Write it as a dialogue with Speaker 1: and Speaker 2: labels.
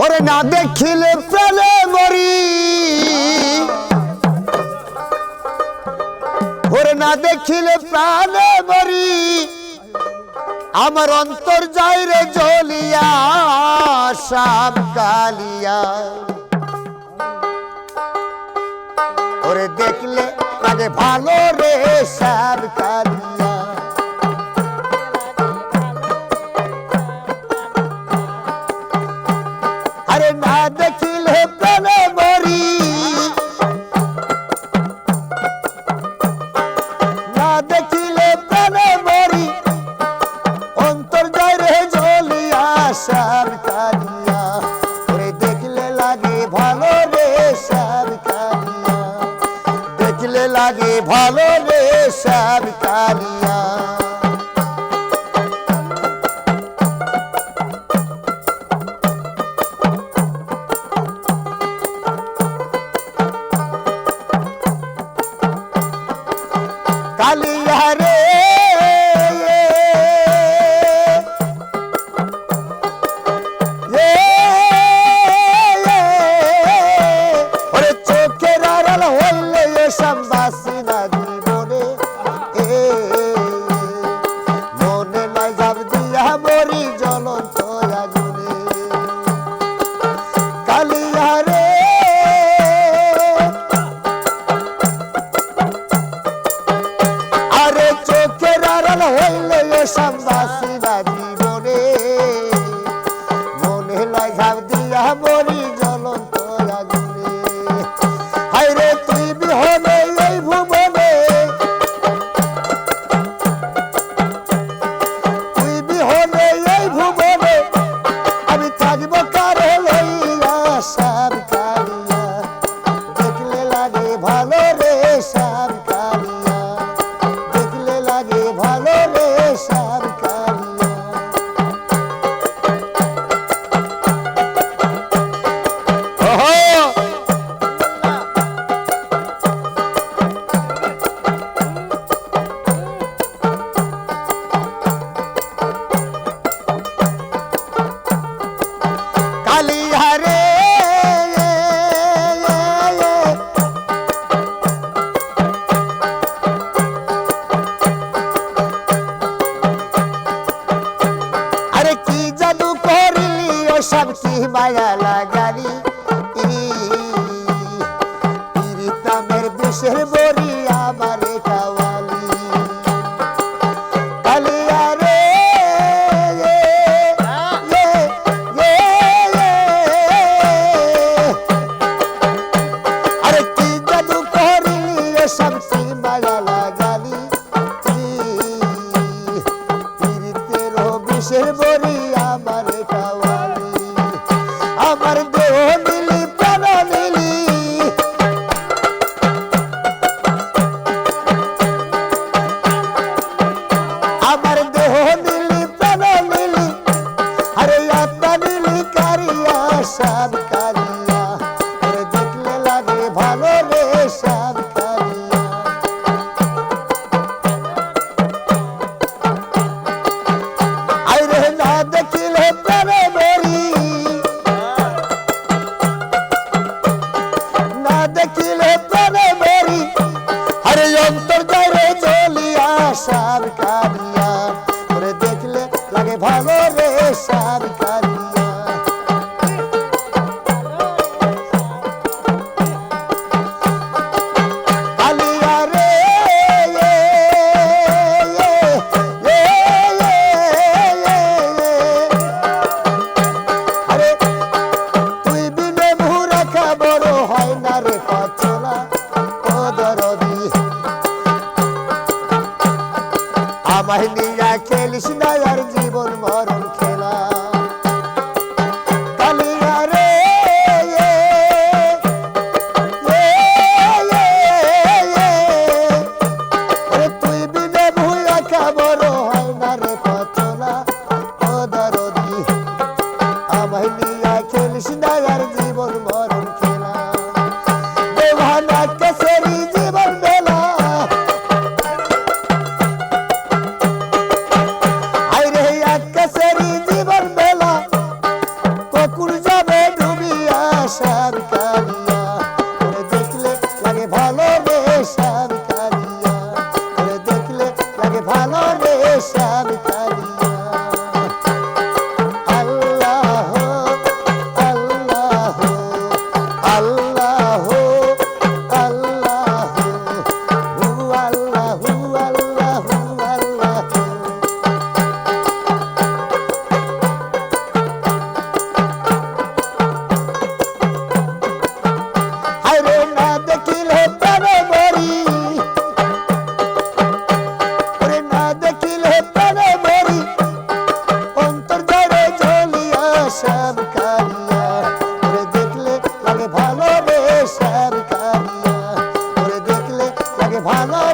Speaker 1: ওরে না দেখিলে ফেলে মরি। ওরে না দেখিলে প্রাণে মরি। আমার অন্তর যাই রে জলিয়া সাপ কালিয়া। ওরে দেখলে আগে ভালো রে সাপ কালিয়া। ভালো রে হইল সাম্বাসী কিসের বড়ি আমার কাওয়ালি কালিয়া রে আরে কি জাদু করি সব সিমালা লাগালি তিরিতের বিষের বড়ি আমার ভালো রে সরকারি Mahliya kelişine yer gibi swallow.